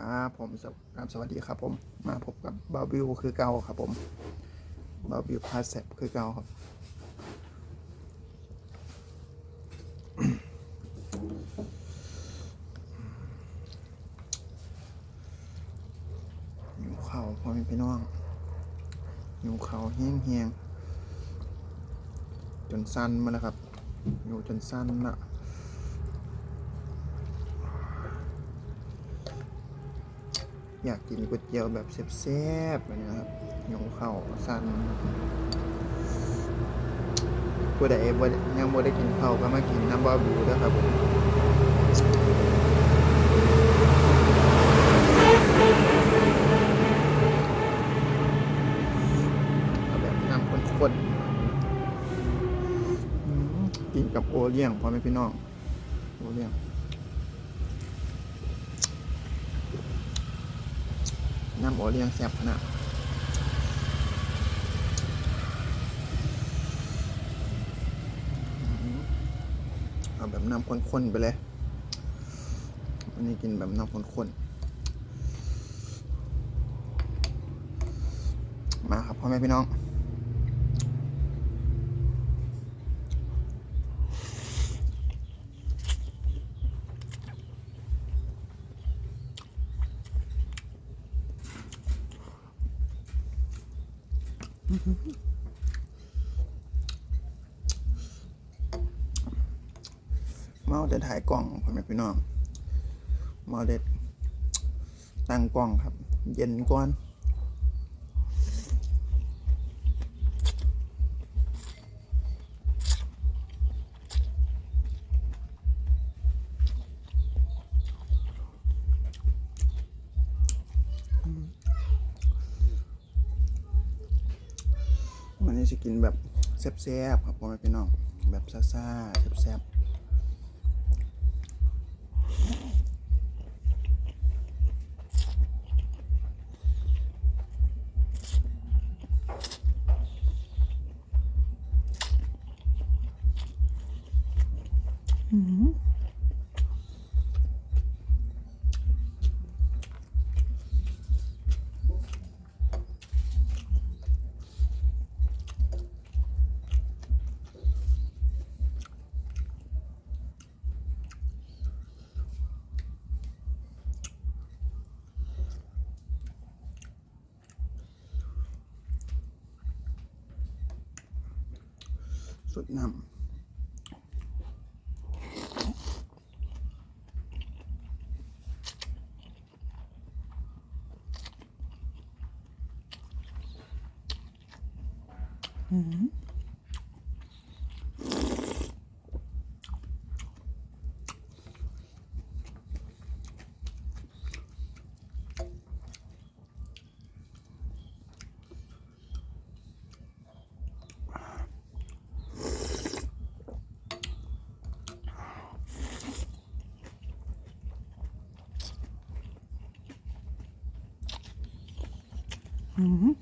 ครับผมสวครับสวัสดีครับผมมาพบกับบาบิวคือเก่าครับผมบาบิวพาแซบคือเก่าครับหิวข้าพอม่พี่น้องหิวข้าเฮี้ยงเฮียงจนสั้นมาแล้วครับหิวจนสั้นละ อยากกินก๋วยเตี๋ยวแบบแซ่บๆนะครับหิวข้าวสั้นผู้ใดยังบ่ได้กินข้าวก็มากินน้ำบาบูเด้อครับผมแบบน้ำข้นๆกินกับโอเลี้ยงพ่อแม่พี่น้อง โอเลี้ยง น้ำโอเลี้ยงแซ่บขนาดเอาแบบน้ำข้นๆไปเลยอันนี้กินแบบน้ำข้นๆมาครับพ่อแม่พี่น้อง เมาจะถ่ายกล้องพ่อแม่พี่น้องเมาเด็ดตั้งกล้องครับ เย็นก่อน วันนี้จะกินแบบแซ่บๆครับพ่อแม่พี่น้องแบบซ่าๆแซ่บๆอื้อหื สุดน้ำอื้อหื ออื้อหือ